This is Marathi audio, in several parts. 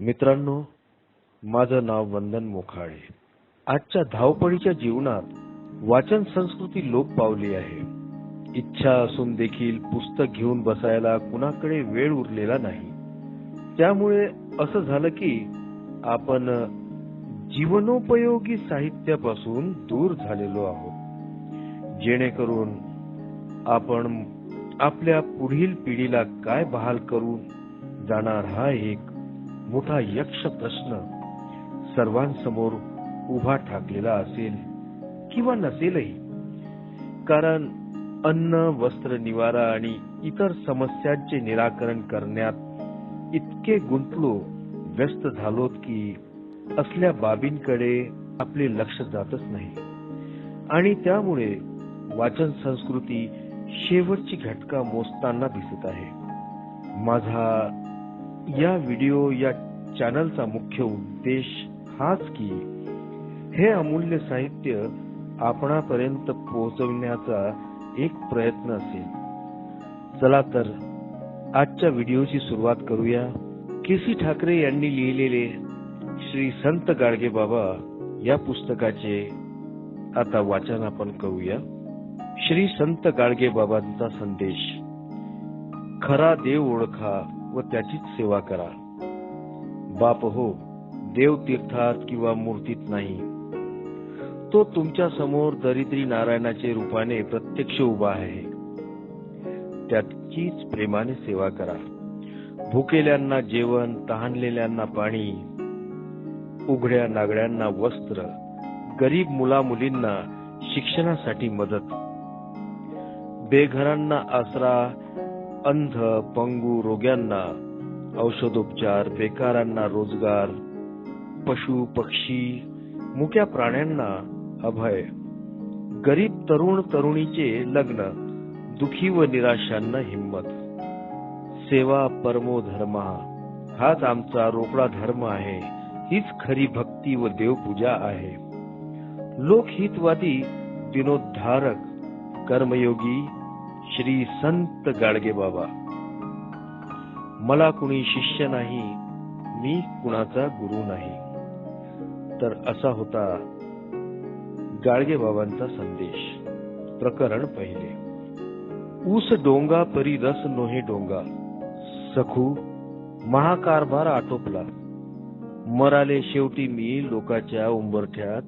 मित्रांनो माझं नाव वंदन मोखाळे आजच्या धावपळीच्या जीवनात वाचन संस्कृती लोप पावली आहे. इच्छा असून देखील पुस्तक घेऊन बसायला कुणाकडे वेळ उरलेला नाही. त्यामुळे असं झालं की आपण जीवनोपयोगी साहित्यापासून दूर झालेलो आहोत. जेणेकरून आपण आपल्या पुढील पिढीला काय बहाल करून जाणार हा एक मोठा यक्ष प्रश्न सर्वांसमोर उभा ठाकलेला असेल किंवा नसेलही. कारण अन्न वस्त्र निवारा आणि इतर समस्यांचे निराकरण करण्यात इतके गुंतलो व्यस्त झालोत की असल्या बाबींकडे आपले लक्ष जातच नाही. आणि त्यामुळे वाचन संस्कृती शेवटची घटका मोजताना दिसत आहे. माझा या व्हिडिओ या चॅनलचा मुख्य उद्देश हाच की हे अमूल्य साहित्य आपणापर्यंत पोहोचवण्याचा एक प्रयत्न असेल. चला तर आजच्या व्हिडिओची सुरुवात करूया. केसी ठाकरे यांनी लिहिलेले श्री संत गाडगे बाबा या पुस्तकाचे आता वाचन आपण करूया. श्री संत गाडगे बाबांचा संदेश खरा देव ओळखा व त्याचीच सेवा करा. बाप हो देव तीर्थात किंवा मूर्तीत नाही. तो तुमच्यासमोर दरिद्री नारायणाचे रूपाने प्रत्यक्ष उभा आहे. त्याचीच प्रेमाने सेवा करा. भुकेल्यांना जेवण तहानलेल्यांना पाणी उघड्या नागड्यांना वस्त्र गरीब मुला मुलींना शिक्षणासाठी मदत. बेघरांना आसरा अंध पंगू रोग्यांना औषधोपचार बेकारांना रोजगार पशु पक्षी मुक्या प्राण्यांना अभय. गरीब तरुण तरुणीचे लग्न दुखी व निराशांना हिंमत. सेवा परमो धर्म हाच आमचा रोकडा धर्म आहे हीच खरी भक्ती व देवपूजा आहे. लोकहितवादी दिनोद्धारक कर्मयोगी श्री संत गाडगे बाबा. मला कुणी शिष्य नाही मी कुणाचा गुरु नाही. तर असा होता गाडगे बाबांचा संदेश प्रकरण पहिले. ऊस डोंगा परी रस नोहे डोंगा. सखू महाकारभार आटोपला. मराले शेवटी मी लोकाच्या उंबरठ्यात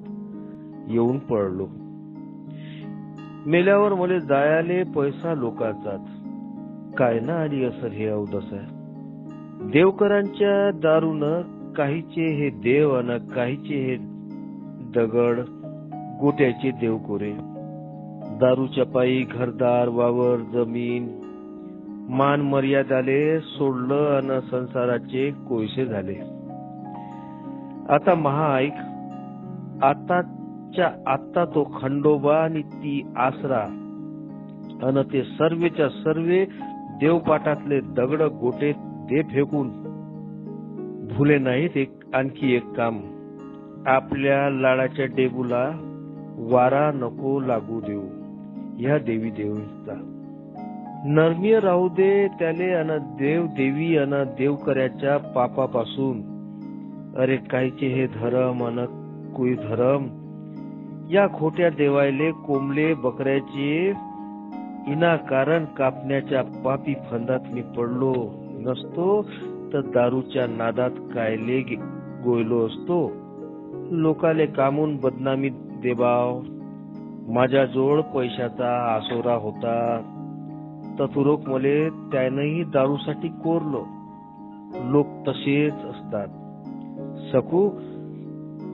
येऊन पडलो मेल्यावर मले जायाले पैसा लोकाचाच. काय ना आली असर हे अवदस. देवकरांच्या दारून काहीचे हे देव अन काहीचे हे दगड गोट्याचे देवकोरे. दारूच्या पायी घरदार वावर जमीन मान मर्यादाले सोडलं अन संसाराचे कोयसे झाले. आता महाऐक आजच्या आत्ता तो खंडोबा आणि ती आसरा. अन ते सर्वेच्या सर्वे देवपाठातले दगड गोटे दे फेकून भुले नाहीत एक आणखी एक काम. आपल्या लाडाच्या डेबूला वारा नको लागू देऊ. ह्या देवी देवीचा. नर्मीय राहू दे त्याले अन देव देवी अन देवकऱ्याच्या पापापासून. अरे कायचे हे धरम अन कुई धरम या खोट्या देवायले कोंबले बकऱ्याचे इनाकारण कापण्याच्या पापी फंदात मी पडलो नसतो तर दारूच्या नादात कायले गोयलो असतो. लोकाले कामून बदनामी देबाव. माझ्या जोड पैशाचा आसोरा होता. तथुरोक मले त्यानंही दारूसाठी कोरलो. लोक तसेच असतात. सकू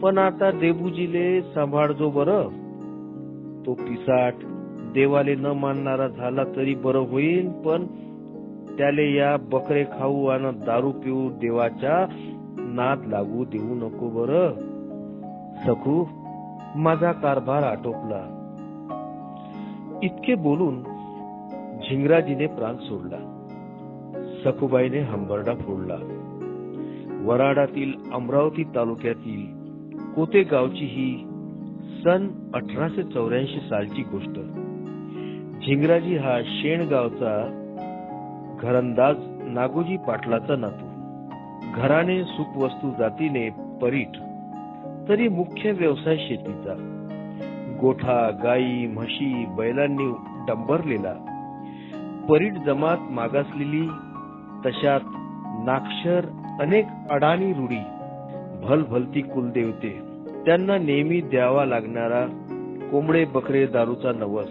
पण आता देबूजीले सांभाळजो बर. तो पिसाट देवाले न मानणारा झाला तरी बरं होईल पण त्याले या बकरे खाऊ आणि दारू पिऊ देवाच्या नाद लागू देऊ नको बर. सखू माझा कारभार आटोपला. इतके बोलून झिंगराजीने प्राण सोडला. सखुबाईने हंबरडा फोडला. वराडातील अमरावती तालुक्यातील कोते गावची ही सन अठराशे चौऱ्याऐंशी सालची गोष्ट. झिंगराजी हा शेणगावचा घरंदाज नागोजी पाटलाचा नातू. घराने सुखवस्तू जातीने परीट. तरी मुख्य व्यवसाय शेतीचा. गोठा गाई म्हशी बैलांनी डंबरलेला. परीट जमात मागासलेली तशात नाक्षर अनेक अडाणी रूढी. भलभलती कुलदेवते. त्यांना नेहमी द्यावा लागणारा कोंबडे बकरे दारूचा नवस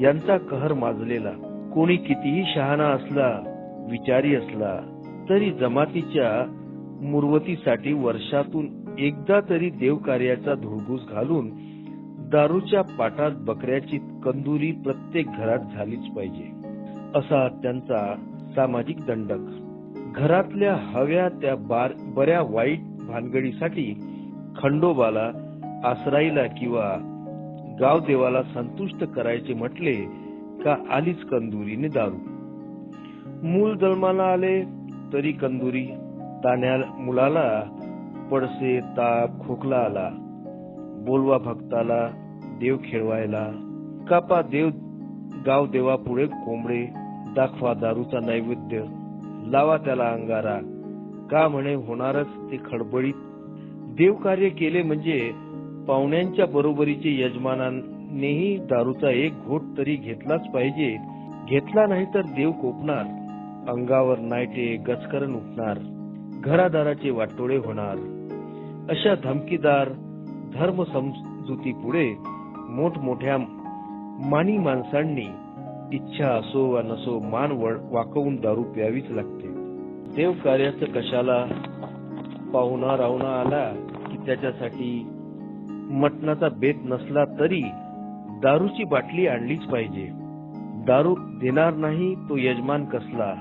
यांचा कहर माजलेला कोणी कितीही शहाणा असला विचारी असला तरी जमातीच्या मुरवतीसाठी वर्षातून एकदा तरी देवकार्याचा धुळगूस घालून दारूच्या पाटात बकऱ्याची कंदुरी प्रत्येक घरात झालीच पाहिजे असा त्यांचा सामाजिक दंडक. घरातल्या हव्या त्या बार बऱ्या वाईट भानगडीसाठी खंडोबाला आसराईला किंवा गावदेवाला संतुष्ट करायचे म्हटले का आलीच कंदुरीने दारू. मूल जन्माला आले तरी कंदुरी ताण्या मुलाला पडसे ताप खोकला आला. बोलवा भक्ताला देव खेळवायला. कापा देव गाव देवा पुढे कोंबडे दाखवा दारूचा नैवेद्य. लावा त्याला अंगारा. का म्हणे होणारच ते खडबडीत देव कार्य केले म्हणजे पाहुण्यांच्या बरोबरीचे यजमानानेही दारूचा एक घोट तरी घेतलाच पाहिजे. घेतला नाही तर देव कोपणार. अंगावर नायटे गचकरण उठणार. घरादाराचे वाटोळे होणार. अशा धमकीदार धर्म समजुती पुढे मोठमोठ्या मानी माणसांनी इच्छा असो वा नसो मान वाकवून दारू प्यावीच लागते. देव कार्याचं कशाला पाहुणा राहुणा आला की त्याच्यासाठी मटणाचा बेत नसला तरी दारूची बाटली आणलीच पाहिजे. दारू देणार नाही तो यजमान कसला?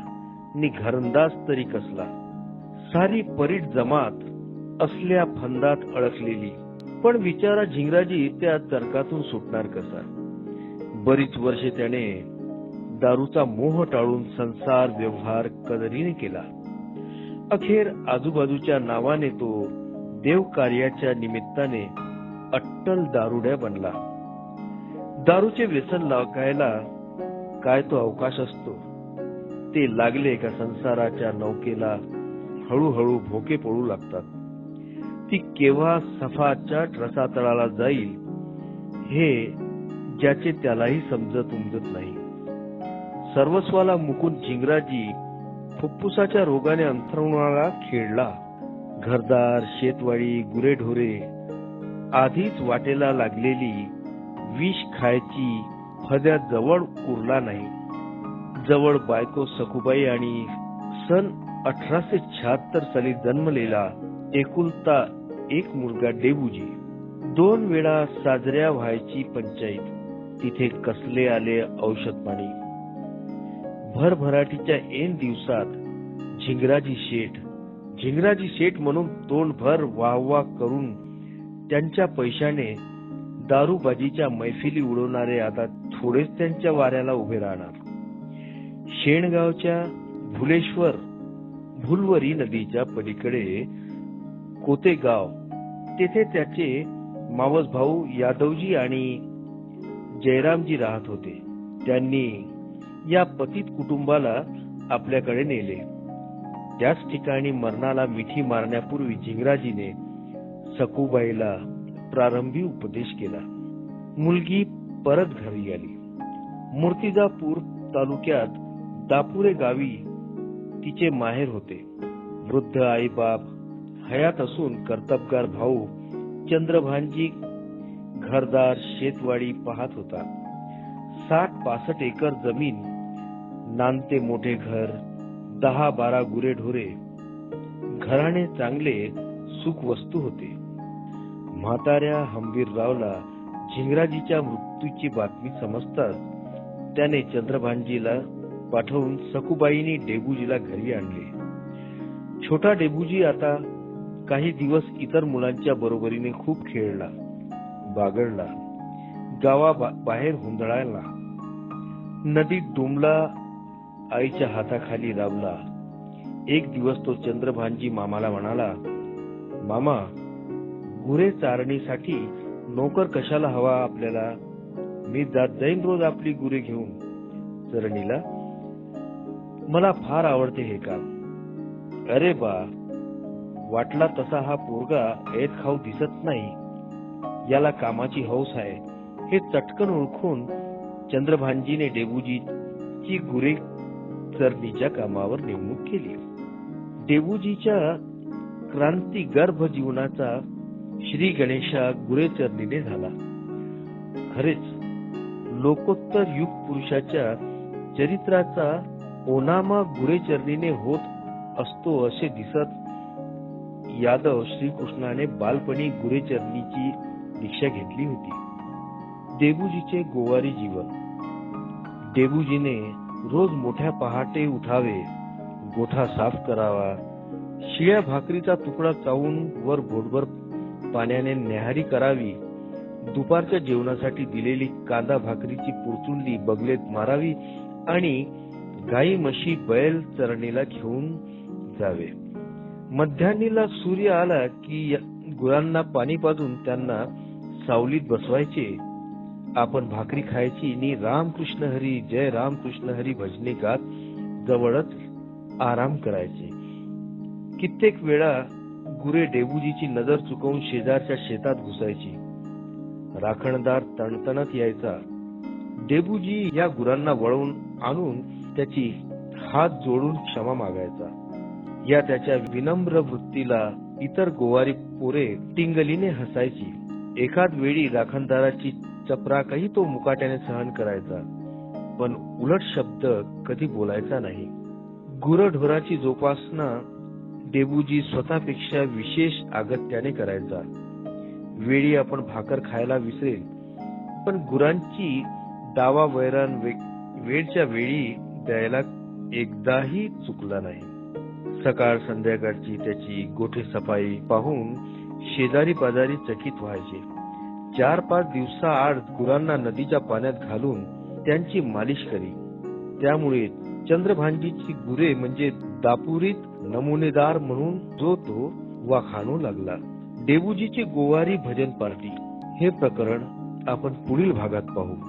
नि घरंदाज तरी कसला? सारी परीट जमात असल्या फंदात अडकलेली. पण विचारा झिंगराजी त्या तर्कातून सुटणार कसा? बरीच वर्षे त्याने दारूचा मोह टाळून संसार व्यवहार कदरीने केला. अखेर आजूबाजूच्या नावाने तो देव कार्याच्या निमित्ताने अट्टल दारुड्या बनला. दारूचे व्यसन लागायला काय तो अवकाश असतो? ते लागले का संसाराच्या नौकेला हळूहळू भोके पडू लागतात. ती केव्हा सफाच्या रसातळाला जाईल हे ज्याचे त्यालाही समजत उमजत नाही. सर्वस्वाला मुकुंद झिंगराजी फुफ्फुसाच्या रोगाने अंथरुणाला खेळला. घरदार शेतवाडी गुरेढोरे आधीच वाटेला लागलेली विष खायची फद्या जवळ उरला नाही. जवळ बायको सखुबाई आणि सन अठराशे शहात्तर साली जन्मलेला एकुलता एक मुलगा डेबूजी. दोन वेळा साजऱ्या व्हायची पंचायत तिथे कसले आले औषध पाणी? भरभराटीच्या ऐन दिवसात झिंगराजी शेठ झिंगराजी शेठ म्हणून तोंडभर वाह वाह करून त्यांच्या पैशाने दारूबाजीच्या मैफिली उडवणारे आता थोडेच त्यांच्या वाऱ्याला उभे राहणार. शेणगावच्या भुलेश्वर भुलवरी नदीच्या पलीकडे कोतेगाव तेथे त्याचे मावस भाऊ यादवजी आणि जयरामजी राहत होते. त्यांनी या पतित कुटुंबाला आपल्याकडे नेले. त्याच ठिकाणी मरणाला मिठी मारण्यापूर्वी झिंगराजीने सखूबाईला प्रारंभी उपदेश केला. मुलगी परत घरी आली. मूर्तिजापूर तालुक्यात दापुरे गावी तिचे माहेर होते. वृद्ध आई बाप हयात असून कर्तबगार भाऊ चंद्रभानजी घरदार शेतवाडी पाहत होता. साठ पासष्ट एकर जमीन नांदते मोठे घर दहा बारा गुरेढोरे घराणे चांगले सुख वस्तू होते. म्हाताऱ्या हंबीररावला झिंगराजीच्या मृत्यूची बातमी समजताच त्याने चंद्रभानजीला पाठवून सकुबाईनी डेबूजीला घरी आणले. छोटा डेबूजी आता काही दिवस इतर मुलांच्या बरोबरीने खूप खेळला बागडला गावा बाहेर हुंदळायला. नदीत डुंबला आईच्या हाताखाली दाबला. एक दिवस तो चंद्रभानजी मामाला म्हणाला मामा गुरे चारणीसाठी नोकर कशाला हवा आपल्याला? मी जात जाईन रोज आपली गुरे घेऊन. चरणीला मला फार आवडते हे काम. अरे बा वाटला तसा हा पोरगा ऐत खाऊ दिसत नाही. याला कामाची हौस आहे. हे चटकन ओळखून चंद्रभानजीने डेबूजीची गुरे चरणीच्या कामावर नेमणूक केली. देवूजीच्या क्रांती गर्भ जीवनाचा श्री गणेशा गुरेचरणीने झाला. खरेच लोकोत्तर युग पुरुषाच्या चरित्राचा ओनामा गुरेचरणीने होत असतो असे दिसत यादव श्रीकृष्णाने बालपणी गुरेचरणीची दीक्षा घेतली होती. देवूजीचे गोवारी जीवन. देवूजीने रोज मोठ्या पहाटे उठावे गोठा साफ करावा शिळ्या भाकरीचा तुकडा चावून वर घोटभर पाण्याने न्याहारी करावी दुपारच्या जेवणासाठी दिलेली कांदा भाकरीची पुरचुंडी बगलेत मारावी आणि गाई म्हशी बैल चरणीला घेऊन जावे. मध्यान्नीला सूर्य आला की गुरांना पाणी पाजून त्यांना सावलीत बसवायचे. आपण भाकरी खायची आणि रामकृष्ण हरी जय रामकृष्ण हरी भजने गात जवळच आराम करायचे. कित्येक वेळा गुरे डेबूजीची नजर चुकवून शेजारच्या शेतात घुसायची. राखणदार तणतणत यायचा. डेबूजी या गुरांना वळवून आणून त्याची हात जोडून क्षमा मागायचा. या त्याच्या विनम्र वृत्तीला इतर गोवारी पोरे टिंगलीने हसायची. एखाद वेळी राखणदाराची चपराकही तो मुकाट्याने सहन करायचा. पण उलट शब्द कधी बोलायचा नाही. गुरढोराची जोपासना डेबूजी स्वतःपेक्षा विशेष आगत्याने करायचा. वेळी आपण भाकर खायला विसरेल पण गुरांची दावा वैरान वे- वेळच्या वेळी द्यायला एकदाही चुकला नाही. सकाळ संध्याकाळची त्याची गोठे सफाई पाहून शेजारी पाजारी चकित व्हायचे. चार पाच दिवसाआड गुरांना नदीच्या पाण्यात घालून त्यांची मालिश करी. त्यामुळे चंद्रभांजीची गुरे म्हणजे दापुरीत नमुनेदार म्हणून जो तो वाखाणू लागला. देवूजीची गोवारी भजन पार्टी. हे प्रकरण आपण पुढील भागात पाहू.